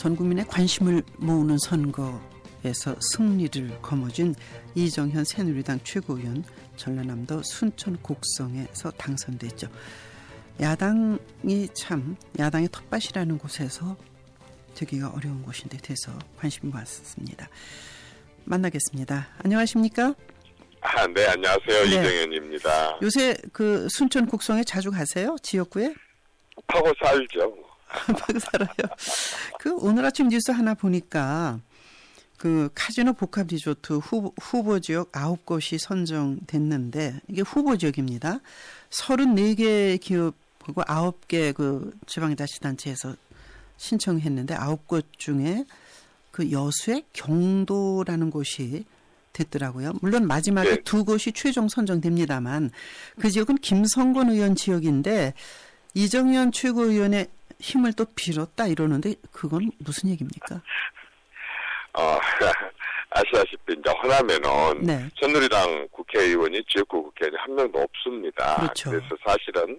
전 국민의 관심을 모으는 선거에서 승리를 거머쥔 이정현 새누리당 최고위원 전라남도 순천 곡성에서 당선됐죠. 야당이 참 야당의 텃밭이라는 곳에서 되기가 어려운 곳인데 돼서 관심이 많습니다. 만나겠습니다. 안녕하십니까? 아, 네, 안녕하세요. 네. 이정현입니다. 요새 그 순천 곡성에 자주 가세요? 지역구에? 하고 살죠. 막 살아요. 그 오늘 아침 뉴스 하나 보니까 그 카지노 복합 리조트 후보, 후보 지역 9곳이 선정됐는데 이게 후보 지역입니다. 34개 기업하고 9개 그 지방자치단체에서 신청했는데 9곳 중에 그 여수의 경도라는 곳이 됐더라고요. 물론 마지막에 네. 두 곳이 최종 선정됩니다만 그 지역은 김성건 의원 지역인데 이정현 최고위원의 힘을 또 빌었다 이러는데 그건 무슨 얘기입니까? 어, 아시다시피 이제 호남에는 네. 새누리당 국회의원이 지역구 국회의원이 한 명도 없습니다. 그렇죠. 래서 사실은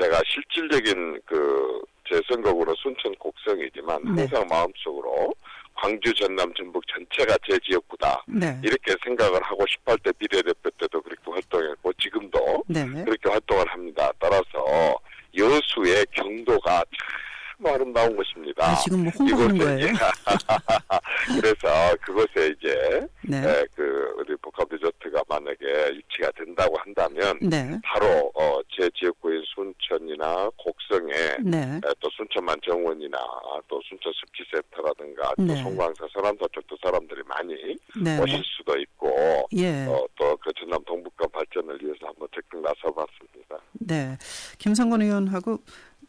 제가 실질적인 그 제 선거구는 순천 곡성이지만 네. 항상 마음속으로 광주, 전남, 전북 전체가 제 지역구다. 네. 이렇게 생각을 하고 18대 비례대표 때도 그렇게 활동했고 지금도 네네. 그렇게 활동을 합니다. 따라서 여수의 경도가 참 아름다운 곳입니다. 아, 지금 뭐 홍보하는 거예요? 그래서 그곳에 이제 네. 에, 그 우리 복합 리조트가 만약에 유치가 된다고 한다면 네. 바로 어, 제 지역구인 순천이나 곡성에 네. 에, 또 순천만 정원이나 또 순천 스키센터라든가 또 네. 송광사 서남사 쪽도 사람들이 많이 네. 오실 수도 있고 예. 어, 또그 전남 동북권 발전을 위해서 한번 적극 나서봤습니다. 네. 김성건 의원하고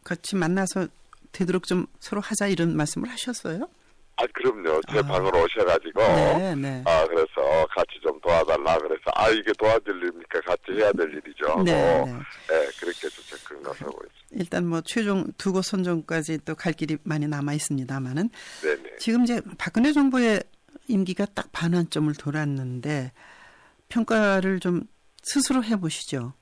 같이 만나서 되도록 좀 서로 하자 이런 말씀을 하셨어요? 아 그럼요. 제 아. 방으로 오셔가지고 네, 네. 아 그래서 같이 좀 도와달라 그래서 아 이게 도와줄 일입니까 같이 해야 될 일이죠. 하고 네, 네. 예, 그렇게 해서 적극 나서고 있습니다. 일단 뭐 최종 두 곳 선정까지 또 갈 길이 많이 남아 있습니다만은 네네. 지금 이제 박근혜 정부의 임기가 딱 반환점을 돌았는데 평가를 좀 스스로 해보시죠.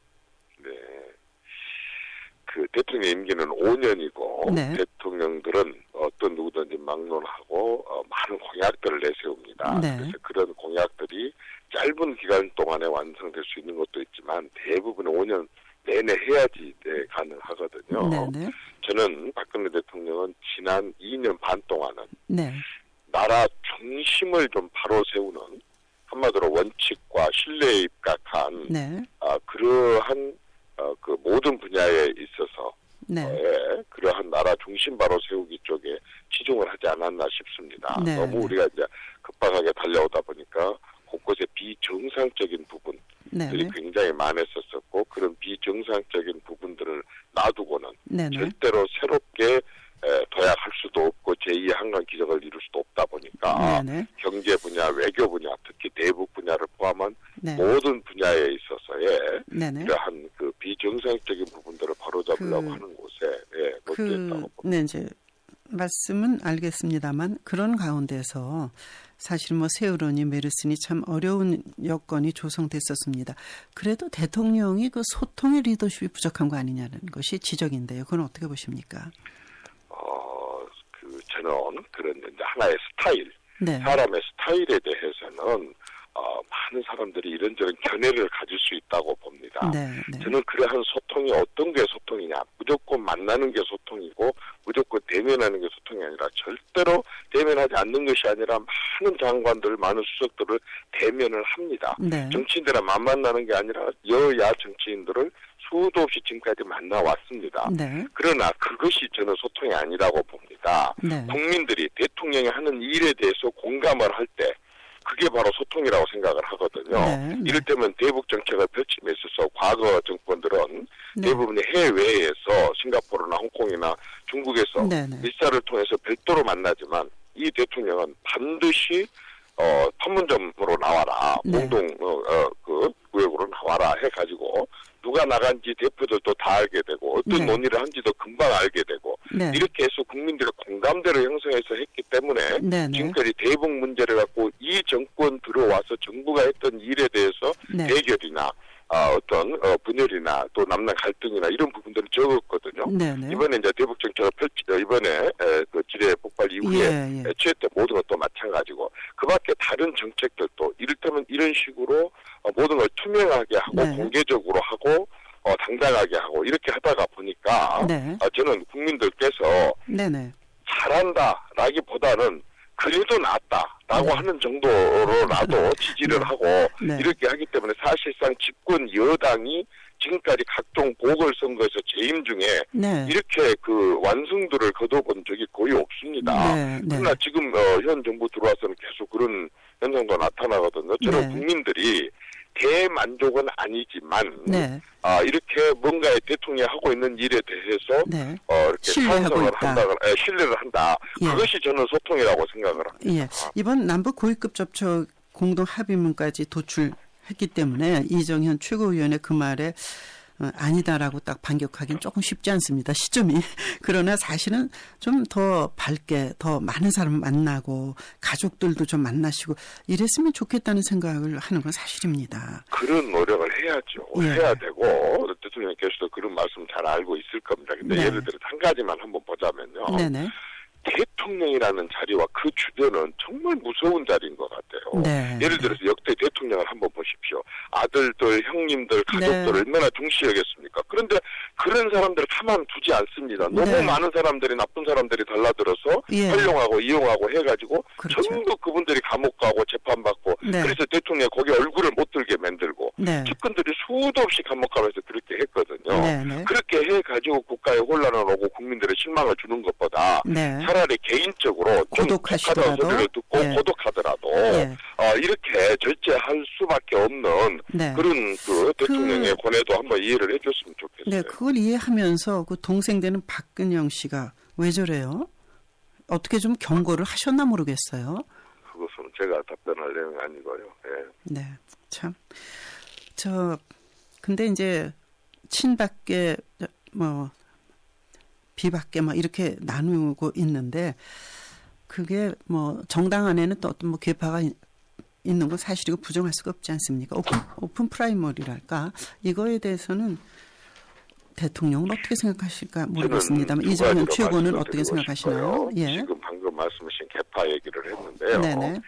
네. 그 대통령 임기는 5년이고 네. 대통령들은 어떤 누구든지 막론하고 어, 많은 공약들을 내세웁니다. 네. 그래서 그런 공약들이 짧은 기간 동안에 완성될 수 있는 것도 있지만 대부분 5년 내내 해야지 네, 가능하거든요. 네네. 저는 박근혜 대통령은 지난 2년 반 동안은 네. 나라 중심을 좀 바로 세우는 한마디로 원칙과 신뢰에 입각한 네. 아, 그러한 어, 그 모든 분야에 네. 예, 그러한 나라 중심 바로 세우기 쪽에 치중을 하지 않았나 싶습니다. 네, 너무 네. 우리가 이제 급박하게 달려오다 보니까 곳곳에 비정상적인 부분들이 네네. 굉장히 많았었었고 그런 비정상적인 부분들을 놔두고는. 절대로 새롭게 에, 도약할 수도 없고 제2의 한강 기적을 이룰 수도 없다 보니까 네네. 경제 분야, 외교 분야, 특히 대북 분야를 포함한 네. 모든 분야에 있어서의 네네. 이러한 그 비정상적인 부분들을 바로잡으려고 그- 하는 곳에 예, 그, 네, 이제, 말씀은 알겠습니다만, 그런 가운데서 사실 뭐 세월호니 메르스니 참 어려운 여건이 조성됐었습니다. 그래도 대통령이 그 소통의 리더십이 부족한 거 아니냐는 것이 지적인데요. 그건 어떻게 보십니까? 어, 그 저는 그런 이제 하나의 스타일, 네. 사람의 스타일에 대해서는 어, 많은 사람들이 이런저런 견해를 가질 수 있다고 봅니다. 네, 네. 저는 그러한 소통이 어떤 게 소통이냐. 무조건 만나는 게 소통이고 무조건 대면하는 게 소통이 아니라 절대로 대면하지 않는 것이 아니라 많은 장관들, 많은 수석들을 대면을 합니다. 네. 정치인들은 만 만나는 게 아니라 여야 정치인들을 수도 없이 지금까지 만나왔습니다. 네. 그러나 그것이 저는 소통이 아니라고 봅니다. 네. 국민들이 대통령이 하는 일에 대해서 공감을 할 때 그게 바로 소통이라고 생각을 하거든요. 네, 네. 이럴 때면 대북 정책을 펼침에 있어서 과거 정권들은 네. 대부분의 해외에서 싱가포르나 홍콩이나 중국에서 네, 네. 밀사를 통해서 별도로 만나지만 이 대통령은 반드시 어 판문점으로 나와라 네. 공동 어그 구역으로 나와라 해가지고 누가 나간지 대표들도 다 알게 되고 어떤 네. 논의를 한지도 금방 알게 되고 네. 이렇게 해서 국민들의 공감대를 형성해서 했기 때문에 네, 네. 지금까지 대북 문제를 갖고 이 정권 들어와서 정부가 했던 일에 대해서 네. 대결이나 아, 어떤 어, 분열이나 또 남남 갈등이나 이런 부분들이 적었거든요. 네, 네. 이번에 이제 대북 정책을 펼치 어, 이번에 에, 그 지뢰 폭발 이후 이후에 예, 예. 때 모든 것도 마찬가지고 그밖에 다른 정책들도 이를테면 이런 식으로 어, 모든 걸 투명하게 하고 네. 공개적으로 하고 어, 당당하게 하고 이렇게 하다가 보니까 네. 어, 저는 국민들께서 네네. 잘한다라기보다는 그래도 낫다라고 네. 하는 정도로라도 지지를 네. 하고 네. 이렇게 하기 때문에 사실상 집권 여당이 지금까지 각종 보궐선거에서 재임 중에 네. 이렇게 그 완승도를 거둬본 적이 거의 없습니다. 네. 네. 그러나 지금 어, 현 정부 들어와서는 계속 그런 현상도 나타나거든요. 저는 네. 국민들이 대만족은 아니지만 네. 아, 이렇게 뭔가의 대통령이 하고 있는 일에 대해서 네. 어, 이렇게 신뢰하고. 한다, 에, 신뢰를 한다. 예. 그것이 저는 소통이라고 생각을 합니다. 예. 이번 남북 고위급 접촉 공동 합의문까지 도출했기 때문에 이정현 최고위원의 그 말에 어, 아니다라고 딱 반격하기는 조금 쉽지 않습니다. 시점이. 그러나 사실은 좀 더 밝게 더 많은 사람을 만나고 가족들도 좀 만나시고 이랬으면 좋겠다는 생각을 하는 건 사실입니다. 그런 노력을 해야죠. 예. 해야 되고 대통령께서도 그런 말씀 잘 알고 있을 겁니다. 근데 네. 예를 들어 한 가지만 한번 보자면요. 네네. 대통령이라는 자리와 그 주변은 정말 무서운 자리인 것 같아요. 네. 예를 들어서 역대 대통령을 한번 보십시오. 아들들, 형님들, 가족들 네. 얼마나 중시 여겼습니까? 그런데 그런 사람들을 가만 두지 않습니다. 너무 네. 많은 사람들이 나쁜 사람들이 달라들어서 예. 활용하고 이용하고 해가지고 그렇죠. 전부 그분들이 감옥 가고 재판받고 네. 그래서 대통령 거기 얼굴을 못 들게 만들고 네. 측근들이 수도 없이 감옥 가면서 그렇게 했거든요. 네네. 그렇게 해 가지고 국가에 혼란을 오고 국민들의 실망을 주는 것보다 네. 차라리 개인적으로 좀 독하다는 소리를 듣고 예. 고독하더라도 예. 어, 이렇게 절제할 수밖에 없는 네. 그런 그 대통령의 권해도 한번 이해를 해줬으면 좋겠어요. 네, 그걸 이해하면서 그 동생 되는 박근영 씨가 왜 저래요? 어떻게 좀 경고를 하셨나 모르겠어요. 그것은 제가 답변할 내용이 아니고요. 예. 네, 참. 저, 근데 이제, 친밖에, 뭐, 비밖에 막 이렇게 나누고 있는데, 그게 뭐, 정당 안에는 또 어떤 뭐, 개파가 이- 있는 건 사실이고 부정할 수가 없지 않습니까? 오픈, 오픈 프라이머리랄까? 이거에 대해서는 대통령은 어떻게 생각하실까 모르겠습니다만, 이정현 가지로 최고는 어떻게 생각하시나요? 예. 지금 방금 말씀하신 개파 얘기를 했는데요. 네네.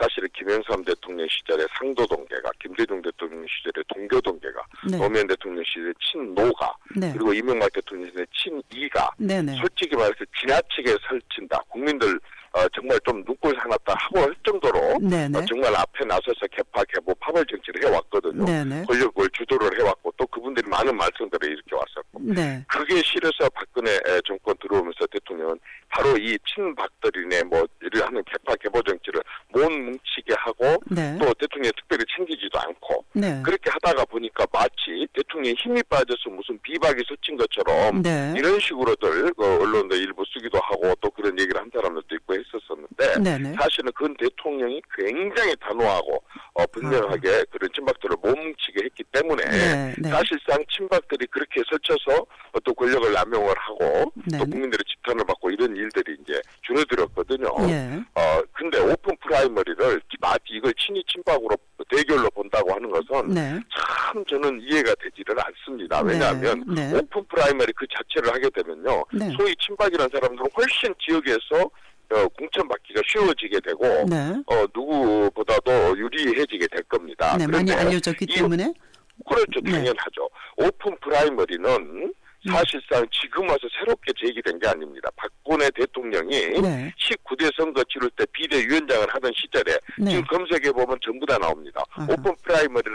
사실은 김영삼 대통령 시절에 상도 동계가, 김대중 대통령 시절에 동교 동계가, 네. 노무현 대통령 시절에 친노가, 네. 그리고 이명박 대통령 시절에 친이가, 네네. 솔직히 말해서 지나치게 설친다. 국민들 어, 정말 좀 눈꼴 사납다 하고 할 정도로 네네. 어, 정말 앞에 나서서 개파 개보 파벌 정치를 해왔거든요. 네네. 권력을 주도를 해왔고 또 그분들이 많은 말씀들을 이렇게 왔었고 네. 그게 싫어서 박근혜 에, 정권 들어오면서 대통령은 바로 이 친박들이네 뭐 이를 하는 개파 개보 정치를 못 뭉치게 하고 네. 또 대통령이 특별히 챙기지도 않고 네. 그렇게 하다가 보니까 마치 대통령이 힘이 빠져서 무슨 비박이 스친 것처럼 네. 이런 식으로들 그 언론도 일부 쓰기도 하고 또 그런 얘기를 한 사람들도 있고 했었었는데 네네. 사실은 그건 대통령이 굉장히 단호하고 어, 분명하게 그런 친박들을 못 뭉치게 했기 때문에 네, 네. 사실상 친박들이 그렇게 설쳐서 또 권력을 남용을 하고 네, 또 네. 국민들의 집단을 받고 이런 일들이 이제 줄어들었거든요. 예. 어 근데 오픈 프라이머리를 마치 이걸 친이 친박으로 대결로 본다고 하는 것은 네. 참 저는 이해가 되지를 않습니다. 왜냐하면 네, 네. 오픈 프라이머리 그 자체를 하게 되면요. 네. 소위 친박이라는 사람들은 훨씬 지역에서 어, 공천받기가 쉬워지게 되고 네. 어, 누구보다도 유리해지게 될 겁니다. 네, 많이 알려졌기 이- 때문에 그렇죠. 네. 당연하죠. 오픈 프라이머리는 네. 사실상 지금 와서 새롭게 제기된 게 아닙니다. 박근혜 대통령이 네. 19대 선거 치를 때 비대위원장을 하던 시절에 네. 지금 검색해 보면 전부 다 나옵니다. 아하. 오픈 프라이머리를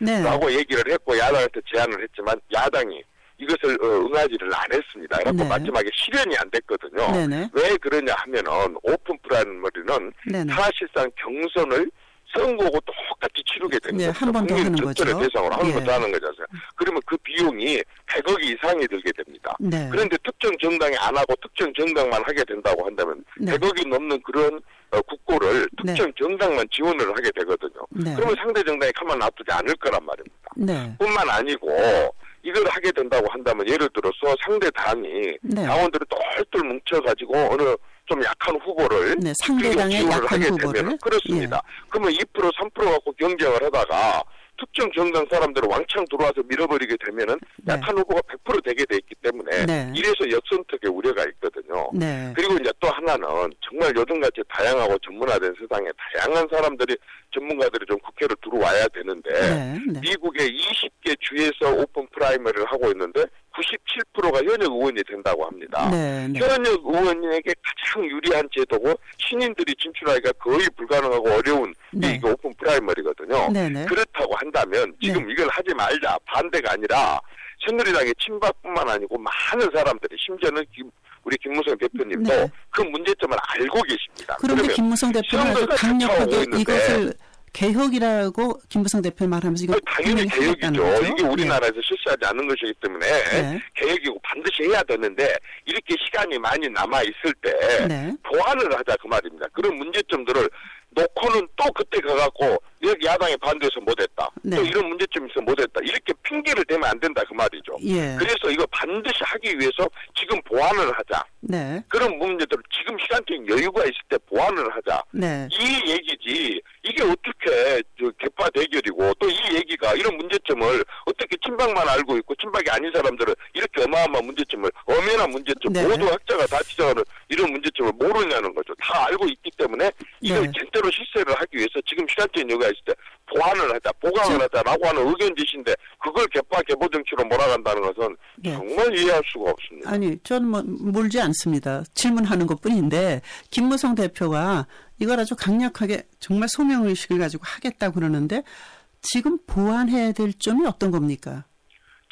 네. 하자라고 얘기를 했고 야당한테 제안을 했지만 야당이 이것을 어, 응하지를 안 했습니다. 그래서 네. 마지막에 실현이 안 됐거든요. 네네. 왜 그러냐 하면은 오픈 프라이머리는 네네. 사실상 경선을 선거고 똑같이 치르게 되는 네, 거죠. 한번더 국민 하는 거죠. 대상으로 하는 예. 것도 하는 거죠. 그러면 그 비용이 100억 이상이 들게 됩니다. 네. 그런데 특정 정당이 안 하고 특정 정당만 하게 된다고 한다면 네. 100억이 넘는 그런 어, 국고를 특정 정당만 지원을 하게 되거든요. 네. 그러면 상대 정당이 가만 놔두지 않을 거란 말입니다. 네. 뿐만 아니고 이걸 하게 된다고 한다면 예를 들어서 상대 당이 네. 당원들을 똘똘 뭉쳐가지고 어느 좀 약한 후보를 네, 상대당의 약한 하게 후보를? 예. 되면 그렇습니다. 그러면 2% 3% 갖고 경쟁을 하다가 특정 정당 사람들을 왕창 들어와서 밀어버리게 되면은 네. 약한 후보가 100% 되게 돼 있기 때문에 네. 이래서 역선택의 우려가 있거든요. 네. 그리고 이제 또 하나는 정말 요즘같이 다양하고 전문화된 세상에 다양한 사람들이 전문가들이 좀 국회로 들어와야 되는데 네. 네. 미국의 20개 주에서 오픈 프라이머리를 하고 있는데 97%가 현역 의원이 된다고 합니다. 네. 네. 현역 의원에게 가장 유리한 제도고 신인들이 진출하기가 거의 불가능하고 어려운 게 네. 이게 오픈 프라이머리거든요. 네. 네. 그렇다고 한다면 지금 이걸 하지 말자 반대가 아니라 새누리당의 친박뿐만 아니고 많은 사람들이 심지어는 김- 우리 김무성 대표님도 네. 그 문제점을 알고 계십니다. 그런데 김무성 대표는 강력하게 이것을 개혁이라고 김무성 대표 말하면서 이거 당연히 개혁이죠. 이게 우리나라에서 실시하지 않는 것이기 때문에 네. 개혁이고 반드시 해야 되는데 이렇게 시간이 많이 남아 있을 때 네. 보완을 하자 그 말입니다. 그런 문제점들을 놓고는 또 그때 가갖고 여기 야당이 반대해서 못했다. 네. 또 이런 문제점이 있어 못했다. 이렇게 핑계를 대면 안 된다 그 말이죠. 예. 그래서 이거 반드시 하기 위해서 지금 보완을 하자. 네. 그런 문제들을 지금 시간적인 여유가 있을 때 보완을 하자. 네. 이 얘기지 이게 어떻게 저 개파 대결이고 또 이 얘기가 이런 문제점을 어떻게 친박만 알고 있고 친박이 아닌 사람들은 이렇게 어마어마한 문제점을 엄연한 문제점 네. 모두 학자가 다 지적하는 이런 문제점을 모르냐는 거죠. 다 알고 있기 때문에 이걸 네. 제대로 실세를 하기 위해서 지금 시간적인 여유가 때 보완을 하자, 보강을 하자라고 하는 의견 지신데 그걸 개파 개보 정치로 몰아간다는 것은 네. 정말 이해할 수가 없습니다. 아니, 저는 뭐 물지 않습니다. 질문하는 것 뿐인데, 김무성 대표가 이걸 아주 강력하게 정말 소명 의식을 가지고 하겠다고 그러는데, 지금 보완해야 될 점이 어떤 겁니까?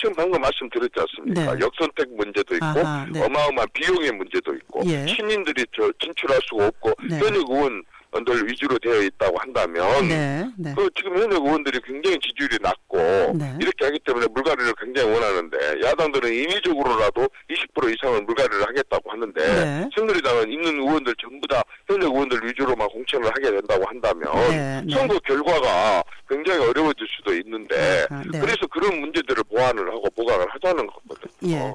지금 방금 말씀드렸지 않습니까? 네. 역선택 문제도 있고 아하, 네. 어마어마한 비용의 문제도 있고 예. 신인들이 저 진출할 수가 없고 네. 현역 의원 들 위주로 되어 있다고 한다면 네, 네. 그 지금 현역 의원들이 굉장히 지지율이 낮고 네. 이렇게 하기 때문에 물갈이를 굉장히 원하는데 야당들은 인위적으로라도 20% 이상은 물갈이를 하겠다고 하는데 네. 새누리당은 있는 의원들 전부 다 현역 의원들 위주로만 공천을 하게 된다고 한다면 네, 네. 선거 결과가 굉장히 어려워질 수도 있는데 네. 그래서 그런 문제들을 보완을 하고 보강을 하자는 거거든요. 예.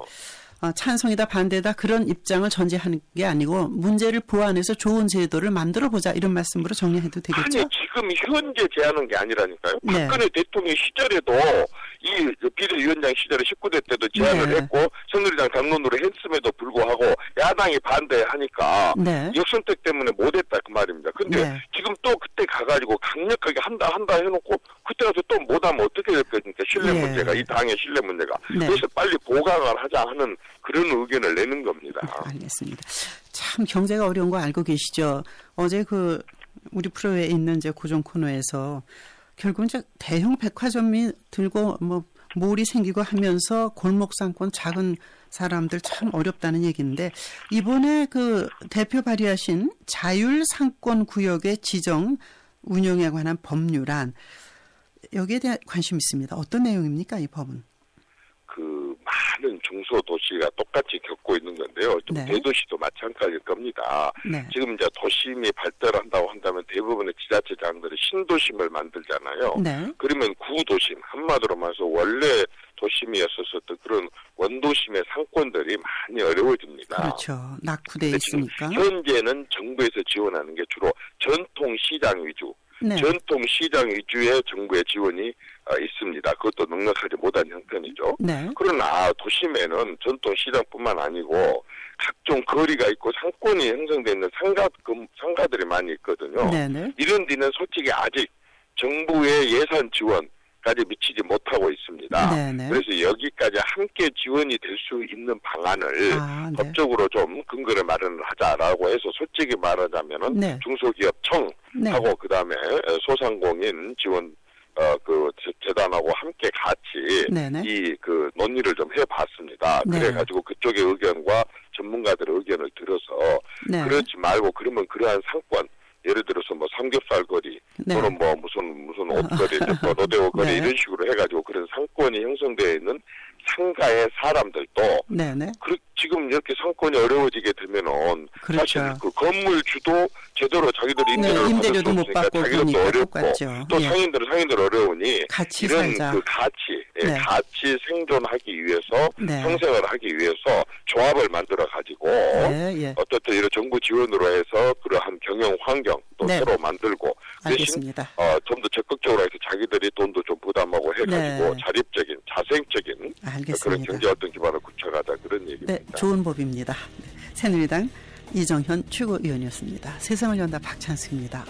어, 찬성이다 반대다 그런 입장을 전제하는 게 아니고 문제를 보완해서 좋은 제도를 만들어 보자 이런 말씀으로 정리해도 되겠죠? 아니 지금 현재 제하는 게 아니라니까요. 네. 박근혜 대통령 시절에도 이 비대위원장 시절에 19대 때도 제안을 네. 했고 새누리당 당론으로 했음에도 불구하고 야당이 반대하니까 네. 역선택 때문에 못했다 그 말입니다. 근데 네. 지금 또 그때 가가지고 강력하게 한다 한다 해놓고 그때 가서 또 못하면 어떻게 될 겁니까? 신뢰 예. 문제가 이 당의 신뢰 문제가 네. 그래서 빨리 보강을 하자 하는 그런 의견을 내는 겁니다. 알겠습니다. 참 경제가 어려운 거 알고 계시죠? 어제 그 우리 프로에 있는 이제 고정 코너에서 결국 이제 대형 백화점이 들고 뭐 몰이 생기고 하면서 골목 상권 작은 사람들 참 어렵다는 얘기인데 이번에 그 대표 발의하신 자율 상권 구역의 지정 운영에 관한 법률안 여기에 대한 관심 있습니다. 어떤 내용입니까 이 법은? 그 많은 중소도시가 똑같이 겪고 있는 건데요. 좀 네. 대도시도 마찬가지일 겁니다. 네. 지금 이제 도심이 발달한다고 한다면 대부분의 지자체장들이 신도심을 만들잖아요. 네. 그러면 구도심, 한마디로 말해서 원래 도심이었었던 그런 원도심의 상권들이 많이 어려워집니다. 그렇죠. 낙후돼 있으니까. 현재는 정부에서 지원하는 게 주로 전통시장 위주, 네. 전통 시장 위주의 정부의 지원이 어, 있습니다. 그것도 넉넉하지 못한 형편이죠. 네. 그러나 도심에는 전통 시장뿐만 아니고 각종 거리가 있고 상권이 형성되어 있는 상가 금- 상가들이 많이 있거든요. 네네. 이런 데는 솔직히 아직 정부의 예산 지원 까지 미치지 못하고 있습니다. 네네. 그래서 여기까지 함께 지원이 될 수 있는 방안을 아, 네. 법적으로 좀 근거를 마련을 하자라고 해서 솔직히 말하자면은 네. 중소기업청 네. 하고 그다음에 소상공인 지원 어 그 재단하고 함께 같이 네네. 이그 논의를 좀 해봤습니다. 네. 그래가지고 그쪽의 의견과 전문가들의 의견을 들어서 네. 그렇지 말고 그러면 그러한 상권 예를 들어서 뭐 삼겹살 거리 네. 또는 뭐 무슨 무슨 옷거리 뭐 로데오 거리 네. 이런 식으로 해가지고 그런 상권이 형성되어 있는 상가의 사람들도 네 네. 그 지금 이렇게 상권이 어려워지게 되면은 그렇죠. 사실 그 건물주도 제대로 자기들이 네, 임대료를 임대료도 받을 수못 받고 자기들도 그러니까 어렵고 똑같죠. 또 예. 상인들은 상인들 어려우니 이런 살자. 그 가치 예, 네. 같이 생존하기 위해서 네. 평생을 하기 위해서 조합을 만들어 가지고 예, 예. 어떻든 이런 정부 지원으로 해서 그러한 경영 환경 또 네. 새로 만들고 대신 알겠습니다. 어, 좀 더 적극적으로 해서 자기들이 돈도 좀 부담하고 해가지고 네. 자립적인 자생적인 그런 알겠습니다. 경제 활동 기반을 구축하자 그런 얘기입니다. 네, 좋은 법입니다. 네, 새누리당 이정현 최고위원이었습니다. 세상을 연다 박찬수입니다.